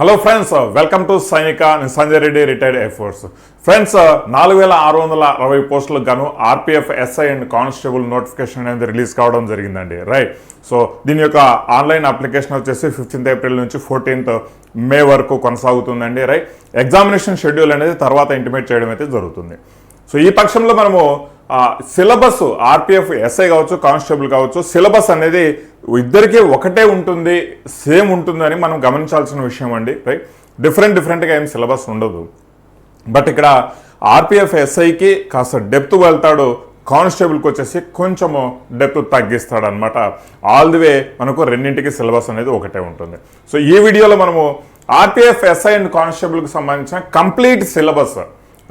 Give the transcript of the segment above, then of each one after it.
Hello friends welcome to Sainik నేను Sanjay Reddy retired air force friends నాలుగు వేల ఆరు వందల అరవై పోస్టులకు గాను RPF SI and constable notification అనేది రిలీజ్ కావడం జరిగిందండి. రైట్ సో దీని యొక్క ఆన్లైన్ అప్లికేషన్ వచ్చేసి ఫిఫ్టీన్త్ ఏప్రిల్ నుంచి ఫోర్టీన్త్ మే వరకు కొనసాగుతుందండి. రైట్ ఎగ్జామినేషన్ షెడ్యూల్ అనేది తర్వాత ఇంటిమేట్ చేయడం అయితే జరుగుతుంది. సో ఈ పక్షంలో మనము సిలబస్ ఆర్పిఎఫ్ ఎస్ఐ కావచ్చు కానిస్టేబుల్ కావచ్చు సిలబస్ అనేది ఇద్దరికీ ఒకటే ఉంటుంది సేమ్ ఉంటుందని మనం గమనించాల్సిన విషయం అండి రైట్? డిఫరెంట్ డిఫరెంట్గా ఏం సిలబస్ ఉండదు. బట్ ఇక్కడ ఆర్పిఎఫ్ ఎస్ఐకి కాస్త డెప్త్ వెళ్తాడు కానిస్టేబుల్కి వచ్చేసి కొంచెము డెప్త్ తగ్గిస్తాడు అనమాట ఆల్ ది వే మనకు రెండింటికి సిలబస్ అనేది ఒకటే ఉంటుంది. సో ఈ వీడియోలో మనము ఆర్పిఎఫ్ ఎస్ఐ అండ్ కానిస్టేబుల్కి సంబంధించిన కంప్లీట్ సిలబస్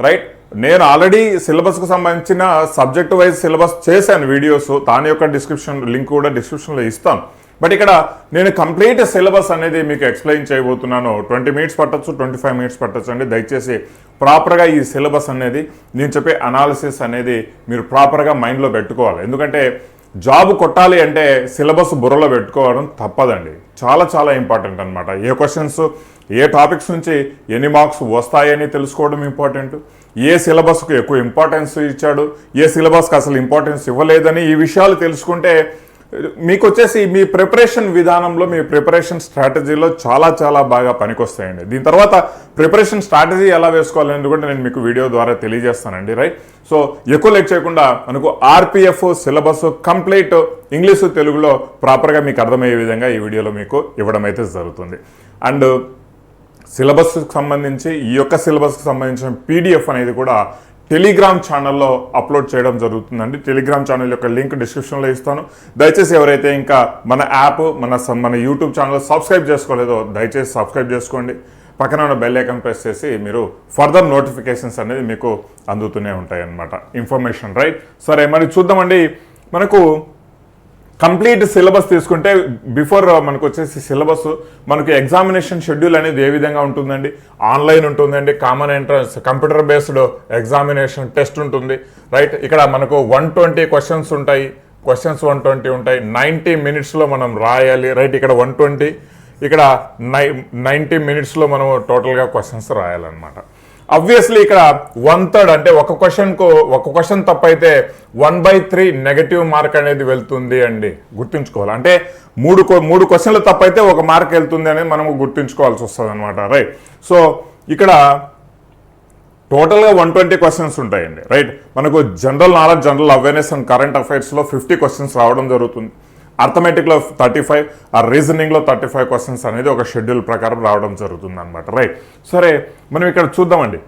రైట్? నేను ఆల్రెడీ సిలబస్కు సంబంధించిన సబ్జెక్ట్ వైజ్ సిలబస్ చేశాను వీడియోస్ దాని యొక్క డిస్క్రిప్షన్ లింక్ కూడా డిస్క్రిప్షన్లో ఇస్తాను. బట్ ఇక్కడ నేను కంప్లీట్ సిలబస్ అనేది మీకు ఎక్స్ప్లెయిన్ చేయబోతున్నాను. ట్వంటీ మినిట్స్ పట్టొచ్చు ట్వంటీ ఫైవ్ మినిట్స్ పట్టొచ్చు అండి. దయచేసి ప్రాపర్గా ఈ సిలబస్ అనేది నేను చెప్పే అనాలిసిస్ అనేది మీరు ప్రాపర్గా మైండ్లో పెట్టుకోవాలి. ఎందుకంటే జాబ్ కొట్టాలి అంటే సిలబస్ బుర్రలో పెట్టుకోవడం తప్పదండి. చాలా చాలా ఇంపార్టెంట్ అనమాట ఏ క్వశ్చన్స్ ఏ టాపిక్స్ నుంచి ఎన్ని మార్క్స్ వస్తాయని తెలుసుకోవడం ఇంపార్టెంట్. ఏ సిలబస్కు ఎక్కువ ఇంపార్టెన్స్ ఇచ్చాడు? ఏ సిలబస్కి అసలు ఇంపార్టెన్స్ ఇవ్వలేదని ఈ విషయాలు తెలుసుకుంటే మీకు వచ్చేసి మీ ప్రిపరేషన్ విధానంలో మీ ప్రిపరేషన్ స్ట్రాటజీలో చాలా చాలా బాగా పనికొస్తాయండి. దీని తర్వాత ప్రిపరేషన్ స్ట్రాటజీ ఎలా వేసుకోవాలనేది కూడా నేను మీకు వీడియో ద్వారా తెలియజేస్తానండి రైట్ సో ఎక్కువ లేట్ చేయకుండా మనకు ఆర్పిఎఫ్ సిలబస్ కంప్లీట్ ఇంగ్లీషు తెలుగులో ప్రాపర్గా మీకు అర్థమయ్యే విధంగా ఈ వీడియోలో మీకు ఇవ్వడం అయితే జరుగుతుంది. అండ్ సిలబస్కి సంబంధించి ఈ యొక్క సిలబస్కి సంబంధించిన పీడిఎఫ్ అనేది కూడా టెలిగ్రామ్ ఛానల్లో అప్లోడ్ చేయడం జరుగుతుందండి. టెలిగ్రామ్ ఛానల్ యొక్క లింక్ డిస్క్రిప్షన్లో ఇస్తాను. దయచేసి ఎవరైతే ఇంకా మన యాప్ మన మన యూట్యూబ్ ఛానల్ సబ్స్క్రైబ్ చేసుకోలేదో దయచేసి సబ్స్క్రైబ్ చేసుకోండి. పక్కన ఉన్న బెల్ ఐకాన్ ప్రెస్ చేసి మీరు ఫర్దర్ నోటిఫికేషన్స్ అనేది మీకు అందుతూనే ఉంటాయి అన్నమాట ఇన్ఫర్మేషన్ రైట్? సరే మరి చూద్దామండి. మనకు కంప్లీట్ సిలబస్ తీసుకుంటే బిఫోర్ uh, మనకు వచ్చేసి సిలబస్ మనకు ఎగ్జామినేషన్ షెడ్యూల్ అనేది ఏ విధంగా ఉంటుందండి? ఆన్లైన్ ఉంటుందండి common entrance computer based examination test ఉంటుంది రైట్? ఇక్కడ మనకు వన్ ట్వంటీ క్వశ్చన్స్ ఉంటాయి క్వశ్చన్స్ వన్ ట్వంటీ ఉంటాయి నైంటీ మినిట్స్లో మనం రాయాలి రైట్? ఇక్కడ వన్ ట్వంటీ ఇక్కడ నై నైంటీ మినిట్స్లో మనం టోటల్గా క్వశ్చన్స్ రాయాలన్నమాట. అబ్వియస్లీ ఇక్కడ వన్ థర్డ్ అంటే ఒక క్వశ్చన్కు ఒక క్వశ్చన్ తప్పైతే one by three negative mark అనేది వెళ్తుంది అండి. గుర్తుంచుకోవాలి. అంటే మూడు మూడు క్వశ్చన్లు తప్పైతే ఒక మార్క్ వెళ్తుంది అనేది మనము గుర్తుంచుకోవాల్సి వస్తుంది అనమాట రైట్ సో ఇక్కడ టోటల్గా వన్ ట్వంటీ క్వశ్చన్స్ ఉంటాయండి. రైట్ మనకు general knowledge general awareness and current అఫైర్స్లో fifty questions రావడం జరుగుతుంది. అర్థమెటిక్లో థర్టీ ఫైవ్ ఆ రీజనింగ్లో థర్టీ ఫైవ్ క్వశ్చన్స్ అనేది ఒక షెడ్యూల్ ప్రకారం రావడం జరుగుతుంది అనమాట రైట్. సరే మనం ఇక్కడ చూద్దామండి.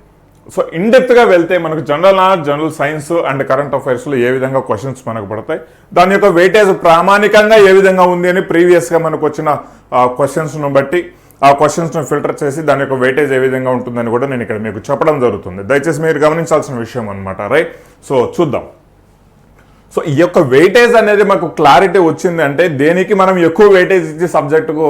సో ఇన్డెప్త్గా వెళ్తే మనకు general knowledge general science and current అఫైర్స్లో ఏ విధంగా క్వశ్చన్స్ మనకు పడతాయి? దాని యొక్క వెయిటేజ్ ప్రామాణికంగా ఏ విధంగా ఉంది అని ప్రీవియస్గా మనకు వచ్చిన క్వశ్చన్స్ను బట్టి ఆ క్వశ్చన్స్ను ఫిల్టర్ చేసి దాని యొక్క వెయిటేజ్ ఏ విధంగా ఉంటుందని కూడా నేను ఇక్కడ మీకు చెప్పడం జరుగుతుంది. దయచేసి మీరు గమనించాల్సిన విషయం అనమాట రైట్. సో చూద్దాం. సో ఈ యొక్క వెయిటేజ్ అనేది మాకు క్లారిటీ వచ్చింది అంటే దేనికి మనం ఎక్కువ వెయిటేజ్ ఇచ్చి సబ్జెక్టుకు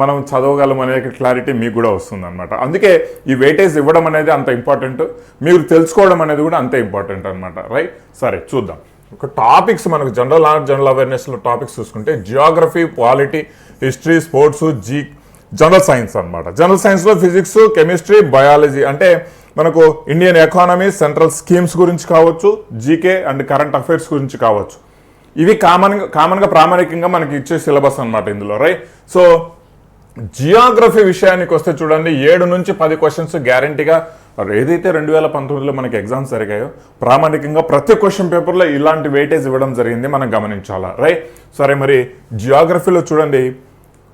మనం చదవగలం అనే క్లారిటీ మీకు కూడా వస్తుంది అనమాట అందుకే ఈ వెయిటేజ్ ఇవ్వడం అనేది అంత ఇంపార్టెంట్ మీరు తెలుసుకోవడం అనేది కూడా అంతే ఇంపార్టెంట్ అనమాట రైట్ సరే చూద్దాం. ఒక టాపిక్స్ మనకు జనరల్ నాలెడ్జ్ జనరల్ అవేర్నెస్లో టాపిక్స్ చూసుకుంటే geography polity history sports G general science అనమాట జనరల్ సైన్స్లో ఫిజిక్స్ కెమిస్ట్రీ బయాలజీ అంటే మనకు ఇండియన్ ఎకానమీ సెంట్రల్ స్కీమ్స్ గురించి కావచ్చు జీకే అండ్ కరెంట్ అఫైర్స్ గురించి కావచ్చు. ఇవి కామన్ కామన్గా ప్రామాణికంగా మనకి ఇచ్చే సిలబస్ అనమాట ఇందులో రైట్ సో జియోగ్రఫీ విషయానికి వస్తే చూడండి ఏడు నుంచి పది క్వశ్చన్స్ గ్యారంటీగా ఏదైతే రెండు వేల పంతొమ్మిదిలో మనకి ఎగ్జామ్స్ జరిగాయో ప్రామాణికంగా ప్రతి క్వశ్చన్ పేపర్లో ఇలాంటి వెయిటేజ్ ఇవ్వడం జరిగింది మనం గమనించాలా రైట్ సరే మరి జియోగ్రఫీలో చూడండి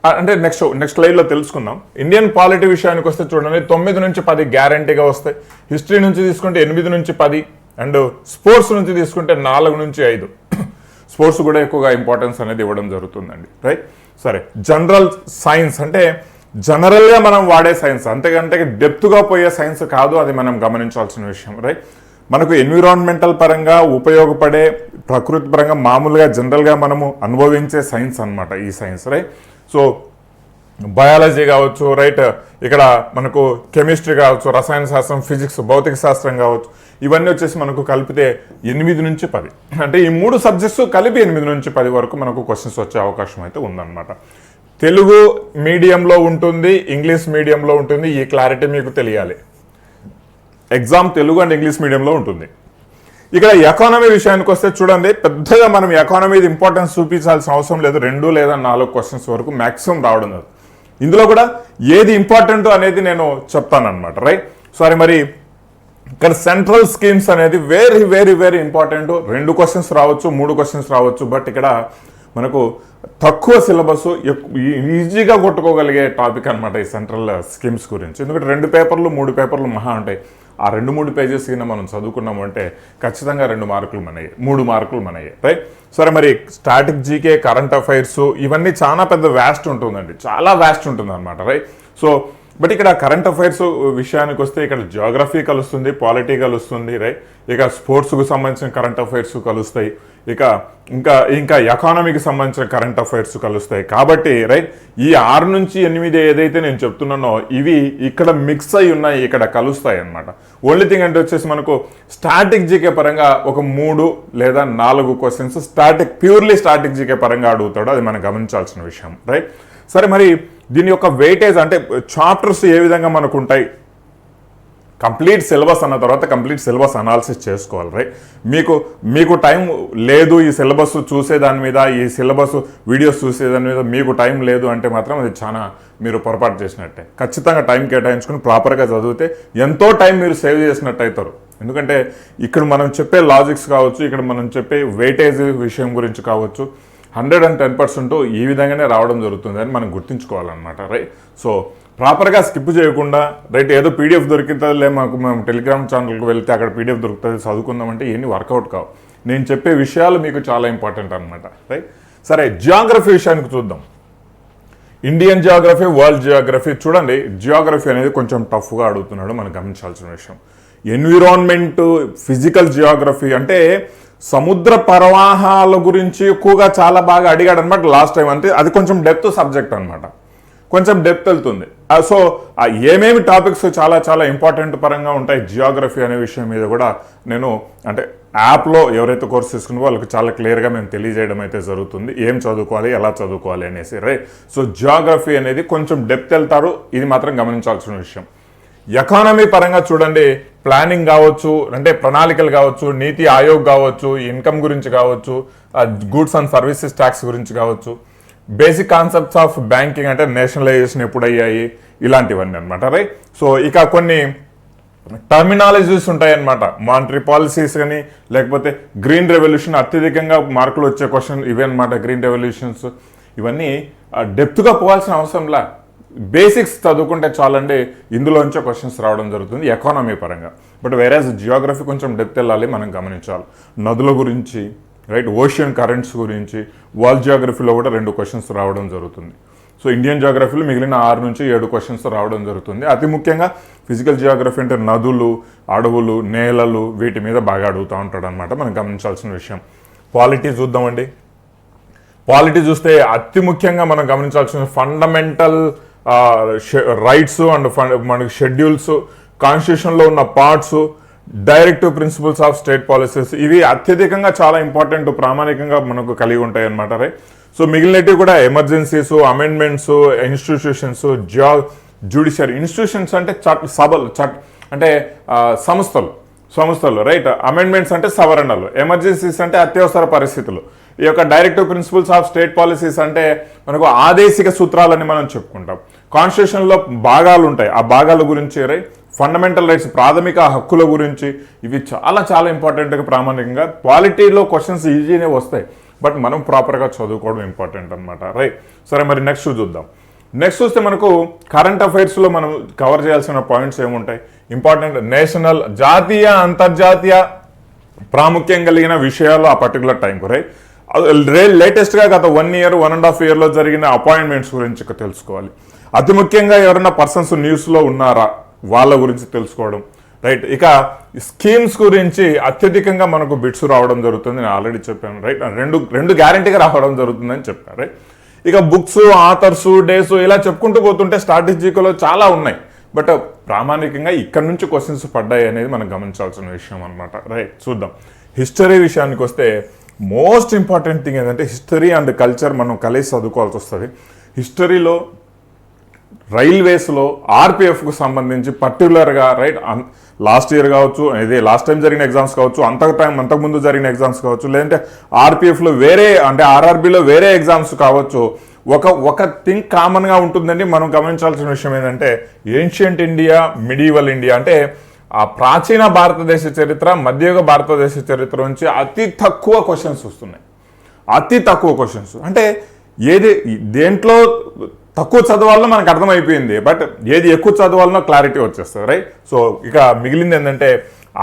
అంటే నెక్స్ట్ నెక్స్ట్ లైవ్లో తెలుసుకుందాం. ఇండియన్ పాలిటీ విషయానికి వస్తే చూడండి తొమ్మిది నుంచి పది గ్యారంటీగా వస్తాయి. హిస్టరీ నుంచి తీసుకుంటే ఎనిమిది నుంచి పది అండ్ స్పోర్ట్స్ నుంచి తీసుకుంటే నాలుగు నుంచి ఐదు. స్పోర్ట్స్ కూడా ఎక్కువగా ఇంపార్టెన్స్ అనేది ఇవ్వడం జరుగుతుందండి రైట్ సరే జనరల్ సైన్స్ అంటే జనరల్గా మనం వాడే సైన్స్ అంతేకంటే డెప్త్గా పోయే సైన్స్ కాదు అది మనం గమనించాల్సిన విషయం రైట్ మనకు ఎన్విరాన్మెంటల్ పరంగా ఉపయోగపడే ప్రకృతి పరంగా మామూలుగా జనరల్గా మనము అనుభవించే సైన్స్ అనమాట ఈ సైన్స్ రైట్ సో బయాలజీ కావచ్చు రైట్ ఇక్కడ మనకు కెమిస్ట్రీ కావచ్చు రసాయన శాస్త్రం ఫిజిక్స్ భౌతిక శాస్త్రం కావచ్చు ఇవన్నీ వచ్చేసి మనకు కలిపితే ఎనిమిది నుంచి పది. అంటే ఈ మూడు సబ్జెక్ట్స్ కలిపి ఎనిమిది నుంచి పది వరకు మనకు క్వశ్చన్స్ వచ్చే అవకాశం అయితే ఉందన్నమాట. తెలుగు మీడియంలో ఉంటుంది ఇంగ్లీష్ మీడియంలో ఉంటుంది ఈ క్లారిటీ మీకు తెలియాలి. ఎగ్జామ్ తెలుగు అండ్ ఇంగ్లీష్ మీడియంలో ఉంటుంది. ఇక్కడ ఎకానమీ విషయానికి వస్తే చూడండి పెద్దగా మనం ఎకానమీ ఇంపార్టెన్స్ చూపించాల్సిన అవసరం లేదు. రెండు లేదా నాలుగు క్వశ్చన్స్ వరకు మ్యాక్సిమం రావడం లేదు. ఇందులో కూడా ఏది ఇంపార్టెంట్ అనేది నేను చెప్తానమాట రైట్ సారీ మరి ఇక్కడ సెంట్రల్ స్కీమ్స్ అనేది వెరీ వెరీ వెరీ ఇంపార్టెంట్ రెండు క్వశ్చన్స్ రావచ్చు మూడు క్వశ్చన్స్ రావచ్చు బట్ ఇక్కడ మనకు తక్కువ సిలబస్ ఈజీగా కొట్టుకోగలిగే టాపిక్ అనమాట ఈ సెంట్రల్ స్కీమ్స్ గురించి. ఎందుకంటే రెండు పేపర్లు మూడు పేపర్లు మహా ఉంటాయి. ఆ రెండు మూడు పేజెస్ కింద మనం చదువుకున్నాము అంటే ఖచ్చితంగా రెండు మార్కులు మనయ్యాయి మూడు మార్కులు మనయ్యాయి రైట్ సరే మరి స్టాటిక్ జీకే కరెంట్ అఫైర్స్ ఇవన్నీ చాలా పెద్ద వ్యాస్ట్ ఉంటుందండి. చాలా వ్యాస్ట్ ఉంటుంది అనమాట రైట్ సో బట్ ఇక్కడ కరెంట్ అఫైర్స్ విషయానికి వస్తే ఇక్కడ జియోగ్రఫీ కలుస్తుంది పాలిటీ కలుస్తుంది రైట్ ఇక స్పోర్ట్స్కు సంబంధించిన కరెంట్ అఫైర్స్ కలుస్తాయి. ఇక ఇంకా ఇంకా ఎకానమీకి సంబంధించిన కరెంట్ అఫైర్స్ కలుస్తాయి. కాబట్టి రైట్ ఈ ఆరు నుంచి ఎనిమిది ఏదైతే నేను చెప్తున్నానో ఇవి ఇక్కడ మిక్స్ అయి ఉన్నాయి ఇక్కడ కలుస్తాయి అన్నమాట. ఓన్లీ థింగ్ అంటే వచ్చేసి మనకు స్టాటిక్ జీకే పరంగా ఒక మూడు లేదా నాలుగు questions static purely static GK పరంగా అడుగుతాడు అది మనం గమనించాల్సిన విషయం రైట్ సరే మరి దీని యొక్క వెయిటేజ్ అంటే చాప్టర్స్ ఏ విధంగా మనకు ఉంటాయి? కంప్లీట్ సిలబస్ అన్న తర్వాత కంప్లీట్ సిలబస్ అనాలిసిస్ చేసుకోవాలి రైట్ మీకు మీకు టైం లేదు ఈ సిలబస్ చూసే దాని మీద ఈ సిలబస్ వీడియోస్ చూసే దాని మీద మీకు టైం లేదు అంటే మాత్రం అది చాలా మీరు పొరపాటు చేసినట్టే. ఖచ్చితంగా టైం కేటాయించుకుని ప్రాపర్గా చదివితే ఎంతో టైం మీరు సేవ్ చేసినట్టు అవుతారు. ఎందుకంటే ఇక్కడ మనం చెప్పే లాజిక్స్ కావచ్చు ఇక్కడ మనం చెప్పే వెయిటేజ్ విషయం గురించి కావచ్చు హండ్రెడ్ అండ్ టెన్ పర్సెంట్ ఈ విధంగానే రావడం జరుగుతుంది అని మనం గుర్తుంచుకోవాలన్నమాట రైట్ సో ప్రాపర్గా స్కిప్ చేయకుండా రైట్ ఏదో పీడిఎఫ్ దొరికితే మాకు మేము టెలిగ్రామ్ ఛానల్కి వెళ్తే అక్కడ పీడిఎఫ్ దొరుకుతుంది చదువుకుందామంటే ఇవన్నీ వర్కౌట్ కావు. నేను చెప్పే విషయాలు మీకు చాలా ఇంపార్టెంట్ అనమాట రైట్? సరే జియోగ్రఫీ విషయానికి చూద్దాం. ఇండియన్ జియోగ్రఫీ వరల్డ్ జియోగ్రఫీ చూడండి జియోగ్రఫీ అనేది కొంచెం టఫ్గా అడుగుతున్నాడు మనం గమనించాల్సిన విషయం. ఎన్విరాన్మెంట్ ఫిజికల్ జియోగ్రఫీ అంటే సముద్ర ప్రవాహాల గురించి ఎక్కువగా చాలా బాగా అడిగాడు అనమాట లాస్ట్ టైం అంటే అది కొంచెం డెప్త్ సబ్జెక్ట్ అనమాట కొంచెం డెప్త్ వెళ్తుంది. Uh, సో ఏమేమి టాపిక్స్ చాలా చాలా ఇంపార్టెంట్ పరంగా ఉంటాయి? జియోగ్రఫీ అనే విషయం మీద కూడా నేను అంటే యాప్లో ఎవరైతే కోర్స్ తీసుకున్న వాళ్ళకి చాలా క్లియర్గా మేము తెలియజేయడం అయితే జరుగుతుంది. ఏం చదువుకోవాలి ఎలా చదువుకోవాలి అనేసి రైట్ సో జియోగ్రఫీ అనేది కొంచెం డెప్త్ వెళ్తారు. ఇది మాత్రం గమనించాల్సిన విషయం. ఎకానమీ పరంగా చూడండి. ప్లానింగ్ కావచ్చు అంటే ప్రణాళికలు కావచ్చు నీతి ఆయోగ్ కావచ్చు ఇన్కమ్ గురించి కావచ్చు గూడ్స్ అండ్ సర్వీసెస్ ట్యాక్స్ గురించి కావచ్చు. బేసిక్ కాన్సెప్ట్స్ ఆఫ్ బ్యాంకింగ్ అంటే నేషనలైజేషన్ ఎప్పుడయ్యాయి? ఇలాంటివన్నీ అనమాట రైట్ సో ఇక కొన్ని టర్మినాలజీస్ ఉంటాయన్నమాట. మానిటరీ పాలసీస్ కానీ లేకపోతే గ్రీన్ రెవల్యూషన్ అత్యధికంగా మార్కులు వచ్చే క్వశ్చన్ ఇవే అనమాట గ్రీన్ రెవల్యూషన్స్ ఇవన్నీ డెప్త్గా పోవాల్సిన అవసరంలా బేసిక్స్ చదువుకుంటే చాలండి ఇందులోంచే క్వశ్చన్స్ రావడం జరుగుతుంది ఎకానమీ పరంగా. బట్ వేరేస్ జియోగ్రఫీ కొంచెం డెప్త్ వెళ్ళాలి మనం గమనించాలి. నదుల గురించి రైట్? ఓషియన్ కరెంట్స్ గురించి వరల్డ్ జియోగ్రఫీలో కూడా రెండు క్వశ్చన్స్ రావడం జరుగుతుంది. సో ఇండియన్ జాగ్రఫీలో మిగిలిన ఆరు నుంచి ఏడు క్వశ్చన్స్ రావడం జరుగుతుంది. అతి ముఖ్యంగా ఫిజికల్ జియోగ్రఫీ అంటే నదులు అడవులు నేలలు వీటి మీద బాగా అడుగుతూ ఉంటాడు అనమాట మనం గమనించాల్సిన విషయం. పాలిటీ చూద్దామండి. పాలిటీ చూస్తే అతి ముఖ్యంగా మనం గమనించాల్సిన ఫండమెంటల్ రైట్స్ అండ్ మనకి షెడ్యూల్స్ కాన్స్టిట్యూషన్లో ఉన్న parts directive principles of state policies. ఇవి అత్యధికంగా చాలా ఇంపార్టెంట్ ప్రామాణికంగా మనకు కలిగి ఉంటాయి అనమాట రైట్? సో మిగిలినవి కూడా ఎమర్జెన్సీస్ అమెండ్మెంట్స్ ఇన్స్టిట్యూషన్స్ జా జ్యుడిషియరీ ఇన్స్టిట్యూషన్స్ అంటే చట్ సభలు చట్ అంటే సంస్థలు సంస్థలు రైట్? అమెండ్మెంట్స్ అంటే సవరణలు ఎమర్జెన్సీస్ అంటే అత్యవసర పరిస్థితులు. ఈ యొక్క directive principles of state policies అంటే మనకు ఆదేశిక సూత్రాలని మనం చెప్పుకుంటాం. కాన్స్టిట్యూషన్లో భాగాలు ఉంటాయి. ఆ భాగాల గురించి రైట్? ఫండమెంటల్ రైట్స్ ప్రాథమిక హక్కుల గురించి ఇవి చాలా చాలా ఇంపార్టెంట్గా ప్రామాణికంగా క్వాలిటీలో క్వశ్చన్స్ ఈజీనే వస్తాయి. బట్ మనం ప్రాపర్గా చదువుకోవడం ఇంపార్టెంట్ అనమాట రైట్ సరే మరి నెక్స్ట్ చూద్దాం. నెక్స్ట్ చూస్తే మనకు కరెంట్ అఫైర్స్లో మనం కవర్ చేయాల్సిన పాయింట్స్ ఏముంటాయి? ఇంపార్టెంట్ నేషనల్ జాతీయ అంతర్జాతీయ ప్రాముఖ్యం కలిగిన విషయాలు ఆ పర్టికులర్ టైంకు రైట్ రే లేటెస్ట్గా గత one year one and half ఇయర్లో జరిగిన అపాయింట్మెంట్స్ గురించి తెలుసుకోవాలి. అతి ముఖ్యంగా ఎవరైనా పర్సన్స్ న్యూస్లో ఉన్నారా? వాళ్ళ గురించి తెలుసుకోవడం. రైట్ ఇక స్కీమ్స్ గురించి అత్యధికంగా మనకు బిట్స్ రావడం జరుగుతుంది. నేను ఆల్రెడీ చెప్పాను. రైట్ రెండు రెండు గ్యారంటీగా రావడం జరుగుతుందని చెప్పాను. రైట్ ఇక బుక్స్ ఆథర్స్ డేస్ ఇలా చెప్పుకుంటూ పోతుంటే స్ట్రాటజీలో చాలా ఉన్నాయి. బట్ ప్రామాణికంగా ఇక్కడ నుంచి క్వశ్చన్స్ పడ్డాయి అనేది మనం గమనించాల్సిన విషయం అనమాట రైట్ చూద్దాం. హిస్టరీ విషయానికి వస్తే మోస్ట్ ఇంపార్టెంట్ థింగ్ ఏంటంటే హిస్టరీ అండ్ కల్చర్ మనం కలిసి చదువుకోవాల్సి వస్తుంది. హిస్టరీలో రైల్వేస్లో ఆర్పిఎఫ్కు సంబంధించి పర్టికులర్గా రైట్ లాస్ట్ ఇయర్ కావచ్చు ఇది లాస్ట్ టైం జరిగిన ఎగ్జామ్స్ కావచ్చు అంత టైం అంతకుముందు జరిగిన ఎగ్జామ్స్ కావచ్చు లేదంటే ఆర్పిఎఫ్లో వేరే అంటే ఆర్ఆర్బిలో వేరే ఎగ్జామ్స్ కావచ్చు ఒక ఒక థింగ్ కామన్గా ఉంటుందండి మనం గమనించాల్సిన విషయం ఏంటంటే ఏన్షియంట్ ఇండియా మిడివల్ ఇండియా అంటే ఆ ప్రాచీన భారతదేశ చరిత్ర మధ్యయుగ భారతదేశ చరిత్ర నుంచి అతి తక్కువ క్వశ్చన్స్ వస్తున్నాయి. అతి తక్కువ క్వశ్చన్స్ అంటే ఏది దేంట్లో తక్కువ చదవాలనో మనకు అర్థమైపోయింది. బట్ ఏది ఎక్కువ చదవాలనో క్లారిటీ వచ్చేస్తుంది రైట్ సో ఇక మిగిలింది ఏంటంటే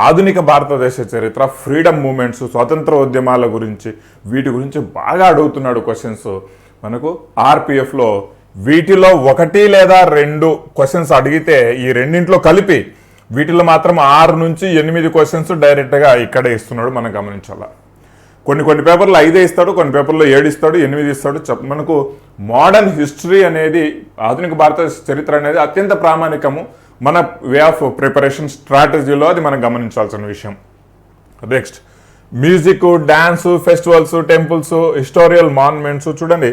ఆధునిక భారతదేశ చరిత్ర ఫ్రీడమ్ మూమెంట్స్ స్వతంత్ర ఉద్యమాల గురించి వీటి గురించి బాగా అడుగుతున్నాడు క్వశ్చన్స్ మనకు ఆర్పిఎఫ్లో వీటిలో ఒకటి లేదా రెండు క్వశ్చన్స్ అడిగితే ఈ రెండింటిలో కలిపి వీటిలో మాత్రం ఆరు నుంచి ఎనిమిది క్వశ్చన్స్ డైరెక్ట్గా ఇక్కడే ఇస్తున్నాడు మనం గమనించాలా. కొన్ని కొన్ని పేపర్లు ఐదే ఇస్తాడు కొన్ని పేపర్లో ఏడు ఇస్తాడు ఎనిమిది ఇస్తాడు. చెప్ మనకు మోడర్న్ హిస్టరీ అనేది ఆధునిక భారత చరిత్ర అనేది అత్యంత ప్రామాణికము. మన వే ఆఫ్ ప్రిపరేషన్ స్ట్రాటజీలో అది మనం గమనించాల్సిన విషయం. Next music dance festivals temples historical monuments చూడండి.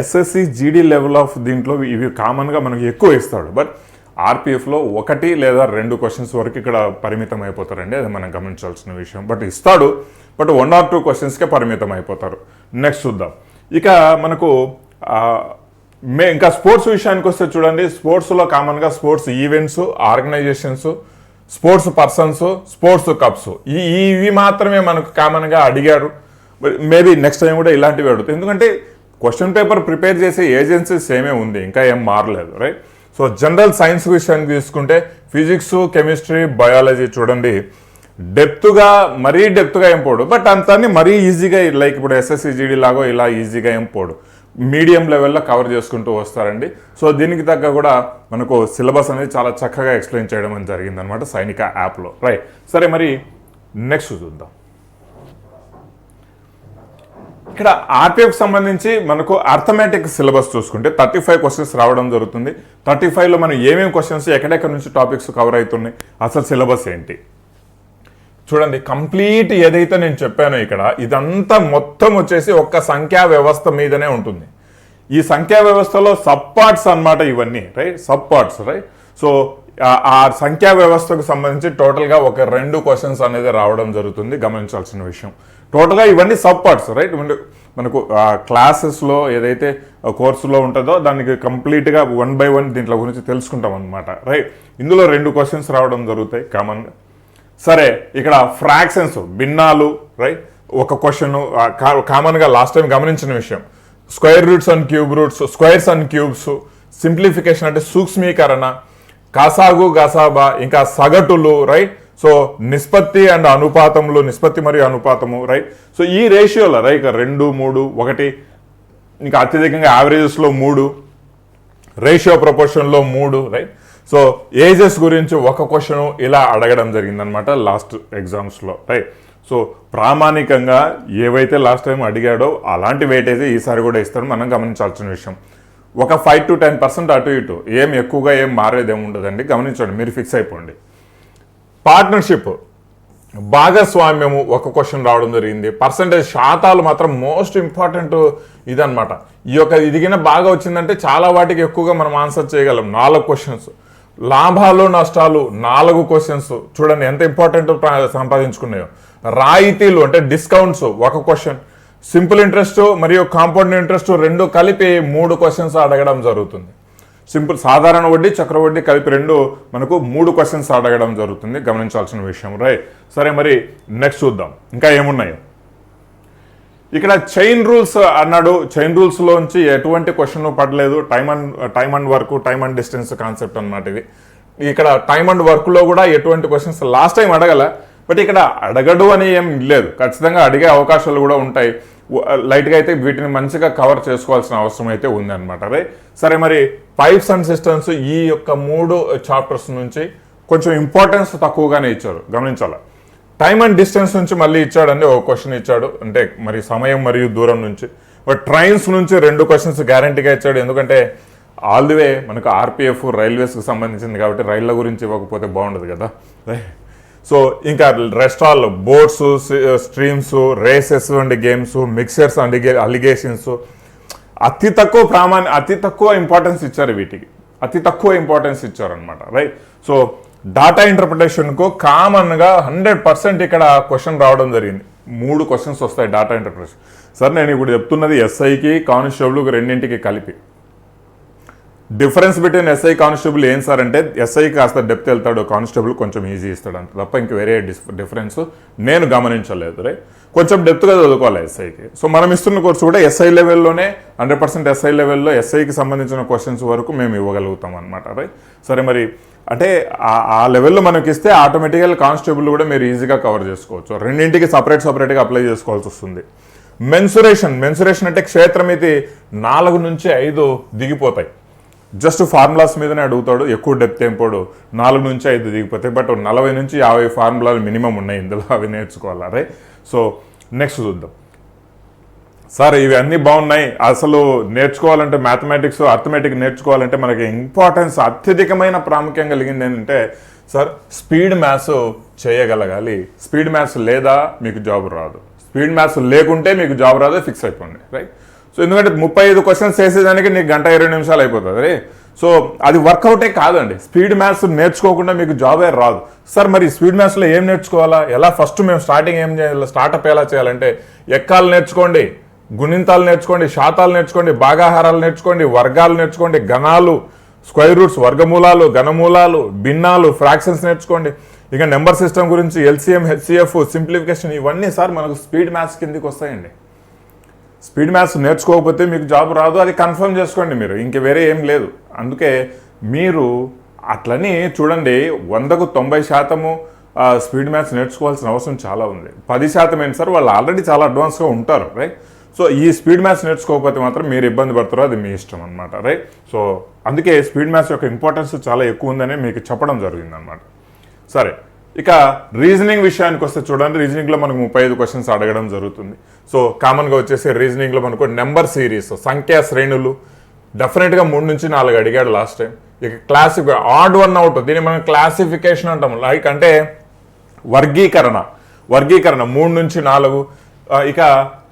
ఎస్ఎస్సి జీడీ లెవెల్ ఆఫ్ దీంట్లో ఇవి కామన్గా మనకి ఎక్కువ ఇస్తాడు. బట్ ఆర్పిఎఫ్లో ఒకటి లేదా రెండు క్వశ్చన్స్ వరకు ఇక్కడ పరిమితం అయిపోతారండి అది మనం గమనించాల్సిన విషయం. బట్ ఇస్తాడు బట్ వన్ ఆర్ టూ క్వశ్చన్స్కే పరిమితం అయిపోతారు నెక్స్ట్ చూద్దాం. ఇక మనకు మే ఇంకా స్పోర్ట్స్ విషయానికి వస్తే చూడండి. స్పోర్ట్స్లో కామన్గా sports events organisations sports persons sports cups. ఈ ఇవి మాత్రమే మనకు కామన్గా అడిగారు. మేబీ నెక్స్ట్ టైం కూడా ఇలాంటివి అడుగుతాయి. ఎందుకంటే క్వశ్చన్ పేపర్ ప్రిపేర్ చేసే ఏజెన్సీ సేమే ఉంది. ఇంకా ఏం మారలేదు రైట్ సో జనరల్ సైన్స్ విషయానికి తీసుకుంటే ఫిజిక్స్ కెమిస్ట్రీ బయాలజీ చూడండి డెప్త్గా మరీ డెప్త్గా ఏం పోడు. బట్ అంతాన్ని మరీ ఈజీగా లైక్ ఇప్పుడు ఎస్ఎస్సిజీడీ లాగో ఇలా ఈజీగా ఏం పోడు. మీడియం లెవెల్లో కవర్ చేసుకుంటూ వస్తారండి. సో దీనికి తగ్గ కూడా మనకు సిలబస్ అనేది చాలా చక్కగా ఎక్స్ప్లెయిన్ చేయడం జరిగింది అనమాట సైనిక యాప్లో. రైట్. సరే మరి నెక్స్ట్ చూద్దాం. ఇక్కడ ఆర్పిఎఫ్ సంబంధించి మనకు అర్థమెటిక్ సిలబస్ చూసుకుంటే థర్టీ ఫైవ్ క్వశ్చన్స్ రావడం జరుగుతుంది. థర్టీ ఫైవ్లో మనం ఏమేమి క్వశ్చన్స్ ఎక్కడెక్కడ నుంచి టాపిక్స్ కవర్ అవుతున్నాయి అసలు సిలబస్ ఏంటి? చూడండి కంప్లీట్ ఏదైతే నేను చెప్పానో ఇక్కడ ఇదంతా మొత్తం వచ్చేసి ఒక్క సంఖ్యా వ్యవస్థ మీదనే ఉంటుంది. ఈ సంఖ్యా వ్యవస్థలో సబ్ పార్ట్స్ అన్నమాట ఇవన్నీ right sub parts right so ఆ సంఖ్యా వ్యవస్థకు సంబంధించి టోటల్గా ఒక రెండు క్వశ్చన్స్ అనేది రావడం జరుగుతుంది. గమనించాల్సిన విషయం. టోటల్గా ఇవన్నీ సబ్ పార్ట్స్ రైట్ మనకు క్లాసెస్లో ఏదైతే కోర్సులో ఉంటుందో దానికి కంప్లీట్గా వన్ బై వన్ దీంట్లో గురించి తెలుసుకుంటాం అనమాట రైట్ ఇందులో రెండు క్వశ్చన్స్ రావడం జరుగుతాయి కామన్గా సరే ఇక్కడ ఫ్రాక్షన్స్ భిన్నాలు రైట్ ఒక క్వశ్చన్ కామన్గా లాస్ట్ టైం గమనించిన విషయం. Square roots and cube roots squares and cubes simplification అంటే సూక్ష్మీకరణ కాసాగు గసాబా ఇంకా సగటులు రైట్ సో నిష్పత్తి అండ్ అనుపాతంలో నిష్పత్తి మరియు అనుపాతము రైట్ సో ఈ రేషియోలో రైట్ రెండు మూడు ఒకటి ఇంకా అత్యధికంగా యావరేజెస్లో మూడు రేషియో ప్రపోర్షన్లో మూడు రైట్ సో ఏజెస్ గురించి ఒక క్వశ్చన్ ఇలా అడగడం జరిగిందనమాట లాస్ట్ ఎగ్జామ్స్లో రైట్ సో ప్రామాణికంగా ఏవైతే లాస్ట్ టైం అడిగాడో అలాంటి వెయిటేజ్ ఈసారి కూడా ఇస్తాడు మనం గమనించాల్సిన విషయం. ఒక ఫైవ్ టు టెన్ పర్సెంట్ అటు ఇటు ఏం ఎక్కువగా ఏం మారేది ఏమి ఉండదండి గమనించండి మీరు ఫిక్స్ అయిపోండి. పార్ట్నర్షిప్. భాగస్వామ్యము ఒక క్వశ్చన్ రావడం జరిగింది. పర్సంటేజ్ శాతాలు మాత్రం మోస్ట్ ఇంపార్టెంట్ ఇదనమాట ఈ యొక్క ఇదిగిన బాగా వచ్చిందంటే చాలా వాటికి ఎక్కువగా మనం ఆన్సర్ చేయగలం. నాలుగు క్వశ్చన్స్. లాభాలు నష్టాలు నాలుగు క్వశ్చన్స్. చూడండి ఎంత ఇంపార్టెంట్ సంపాదించుకున్నాయో. రాయితీలు అంటే డిస్కౌంట్స్ ఒక క్వశ్చన్. సింపుల్ ఇంట్రెస్ట్ మరియు కాంపౌండ్ ఇంట్రెస్ట్ రెండు కలిపి మూడు క్వశ్చన్స్ అడగడం జరుగుతుంది. సింపుల్ సాధారణ వడ్డీ చక్రవడ్డీ కలిపి రెండు మనకు మూడు క్వశ్చన్స్ అడగడం జరుగుతుంది. గమనించాల్సిన విషయం రైట్ సరే మరి నెక్స్ట్ చూద్దాం. ఇంకా ఏమున్నాయో? ఇక్కడ చైన్ రూల్స్ అన్నాడు. చైన్ రూల్స్లోంచి ఎటువంటి క్వశ్చన్ పడలేదు. Time and time and work time and distance concept అనమాట ఇది. ఇక్కడ టైమ్ అండ్ వర్క్లో కూడా ఎటువంటి క్వశ్చన్స్ లాస్ట్ టైం అడగల. బట్ ఇక్కడ అడగడు అని ఏం లేదు. ఖచ్చితంగా అడిగే అవకాశాలు కూడా ఉంటాయి. లైట్గా అయితే వీటిని మంచిగా కవర్ చేసుకోవాల్సిన అవసరం అయితే ఉంది అనమాట రైట్ సరే మరి పైప్స్ అండ్ సిస్టమ్స్ ఈ యొక్క మూడు చాప్టర్స్ నుంచి కొంచెం ఇంపార్టెన్స్ తక్కువగానే ఇచ్చారు. గమనించాలి? టైమ్ అండ్ డిస్టెన్స్ నుంచి మళ్ళీ ఇచ్చాడండి ఒక క్వశ్చన్ ఇచ్చాడు. అంటే మరి సమయం మరియు దూరం నుంచి. బట్ ట్రైన్స్ నుంచి రెండు క్వశ్చన్స్ గ్యారంటీగా ఇచ్చాడు. ఎందుకంటే ఆల్ ది వే మనకు ఆర్పిఎఫ్ రైల్వేస్కి సంబంధించింది కాబట్టి రైళ్ళ గురించి ఇవ్వకపోతే బాగుండదు కదా. సో ఇంకా rest all boats streams races and games mixtures and alligations అతి తక్కువ ప్రామాణ్య అతి తక్కువ ఇంపార్టెన్స్ ఇచ్చారు వీటికి. అతి తక్కువ ఇంపార్టెన్స్ ఇచ్చారు అనమాట రైట్ సో డాటా ఇంటర్ప్రిటేషన్కు కామన్గా హండ్రెడ్ పర్సెంట్ ఇక్కడ క్వశ్చన్ రావడం జరిగింది. మూడు క్వశ్చన్స్ వస్తాయి డాటా ఇంటర్ప్రిటేషన్ సార్ నేను ఇప్పుడు చెప్తున్నది ఎస్ఐకి కానిస్టేబుల్కి రెండింటికి కలిపి. డిఫరెన్స్ బిట్వీన్ ఎస్ఐ కానిస్టేబుల్ ఏం సార్ అంటే ఎస్ఐ కాస్త డెప్త్ వెళ్తాడు కానిస్టేబుల్ కొంచెం ఈజీ ఇస్తాడు అంత తప్ప ఇంక వేరే డిఫరెన్స్ నేను గమనించలేదు రే కొంచెం డెప్త్గా చదువుకోవాలి ఎస్ఐకి సో మనం ఇస్తున్న కోర్సు కూడా ఎస్ఐ లెవెల్లోనే హండ్రెడ్ పర్సెంట్ ఎస్ఐ లెవెల్లో ఎస్ఐకి సంబంధించిన క్వశ్చన్స్ వరకు మేము ఇవ్వగలుగుతాం అనమాట రైట్ సరే మరి అంటే ఆ- ఆ లెవెల్లో మనకి ఇస్తే ఆటోమేటిక్గా కానిస్టేబుల్ కూడా మీరు ఈజీగా కవర్ చేసుకోవచ్చు. రెండింటికి సపరేట్ సపరేట్గా అప్లై చేసుకోవాల్సి వస్తుంది. మెన్సురేషన్ మెన్సురేషన్ అంటే క్షేత్రమితి నాలుగు నుంచి ఐదు దిగిపోతాయి. జస్ట్ ఫార్ములాస్ మీదనే అడుగుతాడు ఎక్కువ డెప్త్ ఏం పోడు. నాలుగు నుంచి ఐదు దిగిపోతాయి బట్ నలభై నుంచి యాభై ఫార్ములాలు మినిమం ఉన్నాయి ఇందులో అవి నేర్చుకోవాలి రైట్? సో నెక్స్ట్ చూద్దాం. సార్ ఇవి అన్నీ బాగున్నాయి. అసలు నేర్చుకోవాలంటే మ్యాథమెటిక్స్ అర్థమెటిక్ నేర్చుకోవాలంటే మనకి ఇంపార్టెన్స్ అత్యధికమైన ప్రాముఖ్యం కలిగింది ఏంటంటే సార్ స్పీడ్ మ్యాథ్స్ చేయగలగాలి. స్పీడ్ మ్యాథ్స్ లేదా మీకు జాబ్ రాదు. స్పీడ్ మ్యాథ్స్ లేకుంటే మీకు జాబ్ రాదు ఫిక్స్ అయిపోండి రైట్? సో ఎందుకంటే ముప్పై ఐదు క్వశ్చన్స్ చేసేదానికి నీకు గంట ఇరవై నిమిషాలు అయిపోతుంది సో అది వర్కౌటే కాదండి. స్పీడ్ మ్యాథ్స్ నేర్చుకోకుండా మీకు జాబే రాదు. సార్ మరి స్పీడ్ మ్యాథ్స్లో ఏం నేర్చుకోవాలా? ఎలా ఫస్ట్ మేము స్టార్టింగ్ ఏం చేయాలి? స్టార్టప్ ఎలా చేయాలంటే ఎక్కాలు నేర్చుకోండి గుణింతాలు నేర్చుకోండి శాతాలు నేర్చుకోండి భాగాహారాలు నేర్చుకోండి వర్గాలు నేర్చుకోండి గణాలు స్క్వైర్ రూట్స్ వర్గమూలాలు ఘనమూలాలు భిన్నాలు ఫ్రాక్షన్స్ నేర్చుకోండి. ఇక నెంబర్ సిస్టమ్ గురించి ఎల్సిఎం హెచ్సిఎఫ్ సింప్లిఫికేషన్ ఇవన్నీ సార్ మనకు స్పీడ్ మ్యాథ్స్ కిందకి వస్తాయండి. స్పీడ్ మ్యాథ్స్ నేర్చుకోకపోతే మీకు జాబ్ రాదు అది కన్ఫర్మ్ చేసుకోండి మీరు. ఇంక వేరే ఏం లేదు. అందుకే మీరు అట్లని చూడండి వందకు తొంభై శాతము స్పీడ్ మ్యాథ్స్ నేర్చుకోవాల్సిన అవసరం చాలా ఉంది. పది శాతం ఏంటి సార్? వాళ్ళు ఆల్రెడీ చాలా అడ్వాన్స్గా ఉంటారు రైట్? సో ఈ స్పీడ్ మ్యాథ్స్ నేర్చుకోకపోతే మాత్రం మీరు ఇబ్బంది పడతారో అది మీ ఇష్టం అనమాట రైట్? సో అందుకే స్పీడ్ మ్యాథ్స్ యొక్క ఇంపార్టెన్స్ చాలా ఎక్కువ ఉందని మీకు చెప్పడం జరిగిందనమాట సరే ఇక రీజనింగ్ విషయానికి వస్తే చూడండి రీజనింగ్లో మనకు ముప్పై ఐదు క్వశ్చన్స్ అడగడం జరుగుతుంది. సో కామన్గా వచ్చేసి రీజనింగ్లో మనకు నెంబర్ సిరీస్ సంఖ్యా శ్రేణులు డెఫినెట్గా మూడు నుంచి నాలుగు అడిగాడు లాస్ట్ టైం ఇక క్లాసిఫి ఆడ్ వన్ అవుట్ దీన్ని మనం క్లాసిఫికేషన్ అంటాం. లైక్ అంటే వర్గీకరణ వర్గీకరణ మూడు నుంచి నాలుగు. ఇక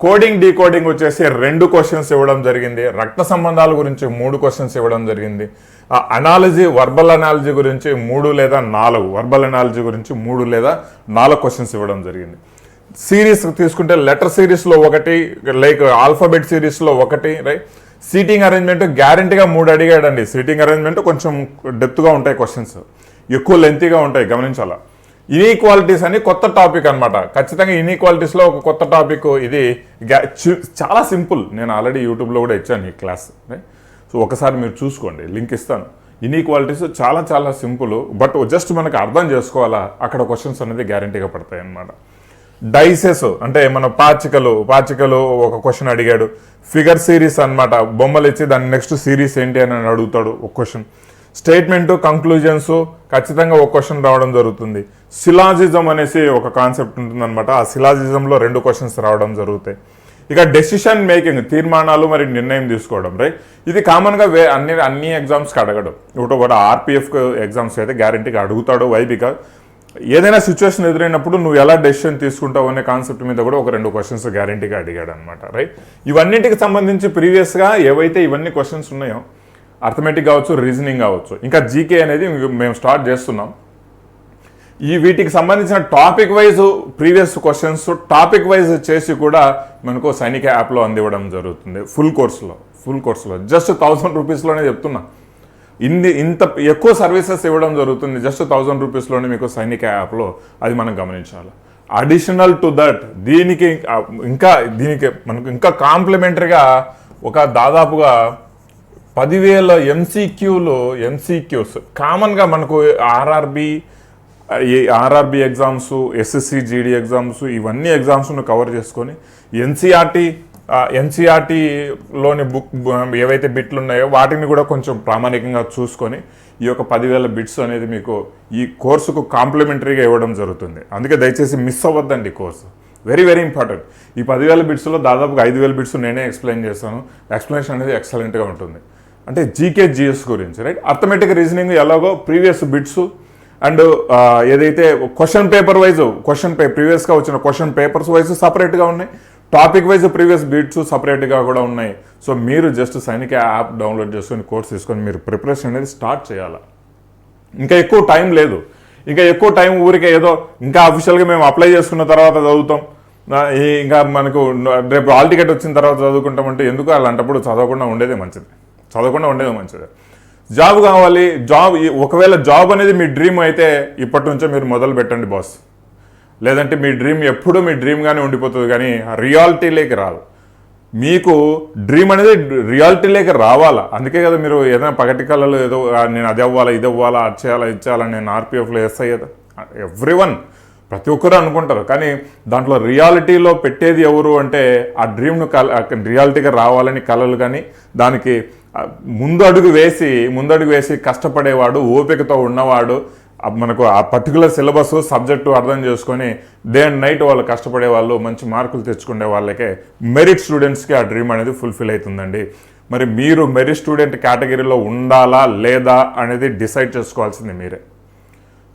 కోడింగ్ డీకోడింగ్ వచ్చేసి రెండు క్వశ్చన్స్ ఇవ్వడం జరిగింది. రక్త సంబంధాల గురించి మూడు క్వశ్చన్స్ ఇవ్వడం జరిగింది. అనాలజీ వర్బల్ అనాలజీ గురించి మూడు లేదా నాలుగు వర్బల్ అనాలజీ గురించి మూడు లేదా నాలుగు క్వశ్చన్స్ ఇవ్వడం జరిగింది. సిరీస్ తీసుకుంటే లెటర్ సిరీస్లో ఒకటి లైక్ ఆల్ఫాబెట్ సిరీస్లో ఒకటి రైట్ సీటింగ్ అరేంజ్మెంట్ గ్యారంటీగా మూడు అడిగాడండి. సీటింగ్ అరేంజ్మెంట్ కొంచెం డెప్త్గా ఉంటాయి క్వశ్చన్స్ ఎక్కువ లెంతీగా ఉంటాయి గమనించాలా? ఇనీక్వాలిటీస్ అని కొత్త టాపిక్ అనమాట ఖచ్చితంగా ఇనీక్వాలిటీస్లో ఒక కొత్త టాపిక్ ఇది. చాలా సింపుల్ నేను ఆల్రెడీ యూట్యూబ్లో కూడా ఇచ్చాను ఈ క్లాస్ సో ఒకసారి మీరు చూసుకోండి. లింక్ ఇస్తాను. ఇన్ఈక్వాలిటీస్ చాలా చాలా సింపుల్ బట్ జస్ట్ మనకు అర్థం చేసుకోవాలా? అక్కడ క్వశ్చన్స్ అనేది గ్యారంటీగా పడతాయి అన్నమాట. డైసెస్ అంటే మన పాచికలు పాచికలు ఒక క్వశ్చన్ అడిగాడు. ఫిగర్ సిరీస్ అన్నమాట. బొమ్మలు ఇచ్చి దాని నెక్స్ట్ సిరీస్ ఏంటి అని అడుగుతాడు ఒక క్వశ్చన్ స్టేట్మెంట్ కంక్లూజన్స్ ఖచ్చితంగా ఒక క్వశ్చన్ రావడం జరుగుతుంది. సిలాజిజం అనేసి ఒక కాన్సెప్ట్ ఉంటుందన్నమాట. ఆ సిలాజిజంలో రెండు క్వశ్చన్స్ రావడం జరుగుతాయి. ఇక డెసిషన్ మేకింగ్ తీర్మానాలు మరి నిర్ణయం తీసుకోవడం రైట్ ఇది కామన్గా వే అన్ని అన్ని ఎగ్జామ్స్కి అడగడం. ఇప్పుడు కూడా ఆర్పిఎఫ్ ఎగ్జామ్స్ అయితే గ్యారంటీగా అడుగుతాడు. వై బికాజ్ ఏదైనా సిచ్యువేషన్ ఎదురైనప్పుడు నువ్వు ఎలా డెసిషన్ తీసుకుంటావు అనే కాన్సెప్ట్ మీద కూడా ఒక రెండు క్వశ్చన్స్ గ్యారంటీగా అడిగాడు అనమాట రైట్ ఇవన్నిటికి సంబంధించి ప్రీవియస్గా ఏవైతే ఇవన్నీ క్వశ్చన్స్ ఉన్నాయో అర్థమెటిక్ కావచ్చు రీజనింగ్ కావచ్చు ఇంకా జీకే అనేది మేము స్టార్ట్ చేస్తున్నాం. ఈ వీటికి సంబంధించిన topic wise previous questions topic wise చేసి కూడా మనకు సైనిక యాప్లో అందివ్వడం జరుగుతుంది. ఫుల్ కోర్సులో ఫుల్ కోర్సులో. జస్ట్ థౌసండ్ రూపీస్లోనే చెప్తున్నా. ఇన్ని ఇంత ఎక్కువ సర్వీసెస్ ఇవ్వడం జరుగుతుంది జస్ట్ థౌజండ్ రూపీస్లోనే మీకు సైనిక యాప్లో. అది మనం గమనించాలి. అడిషనల్ టు దట్ దీనికి ఇంకా దీనికి మనకు ఇంకా కాంప్లిమెంటరీగా ఒక దాదాపుగా పదివేల ఎంసీక్యూలు ఎంసీక్యూస్ కామన్గా మనకు ఆర్ఆర్బి ఈ RRB exams SSC GD exams ఇవన్నీ ఎగ్జామ్స్ను కవర్ చేసుకొని ఎన్సీఆర్టీ ఎన్సీఆర్టీలోని బుక్ ఏవైతే బిట్లు ఉన్నాయో వాటిని కూడా కొంచెం ప్రామాణికంగా చూసుకొని ఈ యొక్క పదివేల బిట్స్ అనేది మీకు ఈ కోర్సుకు కాంప్లిమెంటరీగా ఇవ్వడం జరుగుతుంది. అందుకే దయచేసి మిస్ అవ్వద్దండి కోర్సు. వెరీ వెరీ ఇంపార్టెంట్ ఈ పదివేల బిట్స్లో దాదాపుగా ఐదు వేల బిట్స్ నేనే ఎక్స్ప్లెయిన్ చేస్తాను ఎక్స్ప్లెనేషన్ అనేది ఎక్సలెంట్గా ఉంటుంది. అంటే జీకే జిఎస్ గురించి రైట్ అర్థమెటిక్ రీజనింగ్ ఎలాగో ప్రీవియస్ బిట్స్ అండ్ ఏదైతే క్వశ్చన్ పేపర్ వైజ్ క్వశ్చన్ పే ప్రీవియస్గా వచ్చిన క్వశ్చన్ పేపర్స్ వైజ్ సపరేట్గా ఉన్నాయి. టాపిక్ వైజ్ ప్రీవియస్ బీట్స్ సపరేట్గా కూడా ఉన్నాయి. సో మీరు జస్ట్ సైనిక యాప్ డౌన్లోడ్ చేసుకొని కోర్స్ తీసుకొని మీరు ప్రిపరేషన్ అనేది స్టార్ట్ చేయాలి? ఇంకా ఎక్కువ టైం లేదు. ఇంకా ఎక్కువ టైం ఊరికే ఏదో ఇంకా అఫీషియల్గా మేము అప్లై చేసుకున్న తర్వాత చదువుతాం. ఇంకా మనకు రేపు హాల్ టికెట్ వచ్చిన తర్వాత చదువుకుంటామంటే ఎందుకు? అలాంటప్పుడు చదవకుండా ఉండేదే మంచిది. చదవకుండా ఉండేదే మంచిది. జాబ్ కావాలి జాబ్ ఈ- ఒకవేళ జాబ్ అనేది మీ డ్రీమ్ అయితే ఇప్పటి నుంచే మీరు మొదలు పెట్టండి బాస్. లేదంటే మీ డ్రీమ్ ఎప్పుడూ మీ డ్రీమ్గానే ఉండిపోతుంది కానీ రియాలిటీలోకి రాదు. మీకు డ్రీమ్ అనేది రియాలిటీలోకి రావాలా? అందుకే కదా మీరు ఏదైనా పగటి కళలు ఏదో నేను అది అవ్వాలా ఇది అవ్వాలా అది చేయాలా ఇది చేయాలా నేను ఆర్పిఎఫ్లో ఎస్ఐ ఎవ్రీ వన్ ప్రతి ఒక్కరు అనుకుంటారు. కానీ దాంట్లో రియాలిటీలో పెట్టేది ఎవరు అంటే ఆ డ్రీమ్ను కల రియాలిటీగా రావాలని కళలు కానీ దానికి ముందడుగు వేసి ముందడుగు వేసి కష్టపడేవాడు ఓపికతో ఉన్నవాడు మనకు ఆ పర్టికులర్ సిలబస్ సబ్జెక్టు అర్థం చేసుకొని డే అండ్ నైట్ వాళ్ళు కష్టపడే వాళ్ళు మంచి మార్కులు తెచ్చుకునే వాళ్ళకే మెరిట్ స్టూడెంట్స్కి ఆ డ్రీమ్ అనేది ఫుల్ఫిల్ అవుతుందండి. మరి మీరు మెరిట్ స్టూడెంట్ కేటగిరీలో ఉండాలా లేదా అనేది డిసైడ్ చేసుకోవాల్సింది మీరే.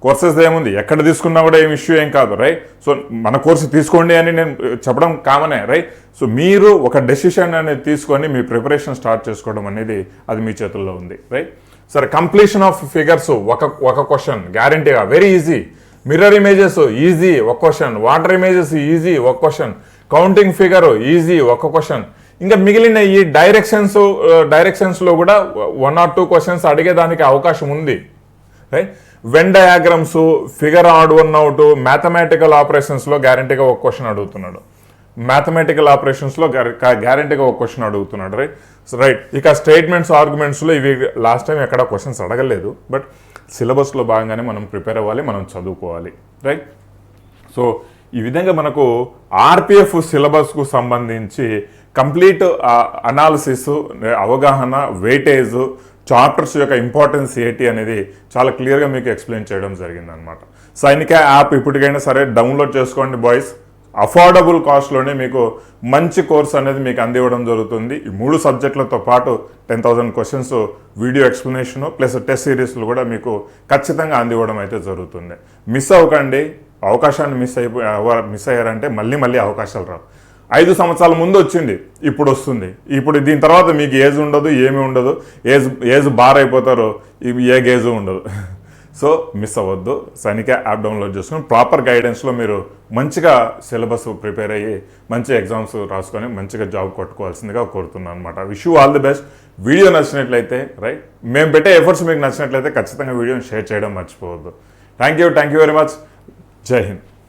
కోర్సెస్ ఏముంది? ఎక్కడ తీసుకున్నా కూడా ఏం ఇష్యూ ఏం కాదు రైట్ సో మన కోర్సు తీసుకోండి అని నేను చెప్పడం కామనే రైట్ సో మీరు ఒక డెసిషన్ అనేది తీసుకొని మీ ప్రిపరేషన్ స్టార్ట్ చేసుకోవడం అనేది అది మీ చేతుల్లో ఉంది రైట్ సరే కంప్లీషన్ ఆఫ్ ఫిగర్స్ ఒక ఒక క్వశ్చన్ గ్యారంటీగా very easy mirror images easy ఒక క్వశ్చన్ వాటర్ ఇమేజెస్ ఈజీ ఒక క్వశ్చన్ కౌంటింగ్ ఫిగర్ ఈజీ ఒక క్వశ్చన్ ఇంకా మిగిలిన ఈ డైరెక్షన్స్ డైరెక్షన్స్లో uh, కూడా వన్ ఆర్ టూ క్వశ్చన్స్ అడిగేదానికి అవకాశం ఉంది. Right Venn diagrams figure odd one out mathematical ఆపరేషన్స్లో గ్యారంటీగా ఒక క్వశ్చన్ అడుగుతున్నాడు. మ్యాథమెటికల్ ఆపరేషన్స్లో గ్యారంటీగా ఒక క్వశ్చన్ అడుగుతున్నాడు రైట్ రైట్ ఇక స్టేట్మెంట్స్ ఆర్గ్యుమెంట్స్లో ఇవి లాస్ట్ టైం ఎక్కడ క్వశ్చన్స్ అడగలేదు బట్ సిలబస్లో భాగంగానే మనం ప్రిపేర్ అవ్వాలి మనం చదువుకోవాలి రైట్ సో ఈ విధంగా మనకు ఆర్పిఎఫ్ సిలబస్కు సంబంధించి కంప్లీట్ అనాలిసిస్ అవగాహన వెయిటేజ్ చాప్టర్స్ యొక్క ఇంపార్టెన్స్ ఏంటి అనేది చాలా క్లియర్గా మీకు ఎక్స్ప్లెయిన్ చేయడం జరిగింది అనమాట సైనిక యాప్ ఇప్పటికైనా సరే డౌన్లోడ్ చేసుకోండి బాయ్స్. అఫోర్డబుల్ కాస్ట్లోనే మీకు మంచి కోర్స్ అనేది మీకు అందివ్వడం జరుగుతుంది. ఈ మూడు సబ్జెక్టులతో పాటు ten thousand questions video explanation plus test సిరీస్లు కూడా మీకు ఖచ్చితంగా అందివ్వడం అయితే జరుగుతుంది. మిస్ అవ్వకండి. అవకాశాన్ని మిస్ అయిపో మిస్ అయ్యారంటే మళ్ళీ మళ్ళీ అవకాశాలు రావు. ఐదు సంవత్సరాల ముందు వచ్చింది ఇప్పుడు వస్తుంది. ఇప్పుడు దీని తర్వాత మీకు ఏజ్ ఉండదు ఏమీ ఉండదు. ఏజ్ ఏజ్ బార్ అయిపోతారు ఇవి ఏ గేజ్ ఉండదు. సో మిస్ అవ్వద్దు. సైనిక యాప్ డౌన్లోడ్ చేసుకుని ప్రాపర్ గైడెన్స్లో మీరు మంచిగా సిలబస్ ప్రిపేర్ అయ్యి మంచి ఎగ్జామ్స్ రాసుకొని మంచిగా జాబ్ కొట్టుకోవాల్సిందిగా కోరుతున్నాను అనమాట wish you all the best video నచ్చినట్లయితే రైట్ మేము పెట్టే ఎఫర్ట్స్ మీకు నచ్చినట్లయితే ఖచ్చితంగా వీడియోని షేర్ చేయడం మర్చిపోవద్దు. Thank you thank you very much Jai Hind.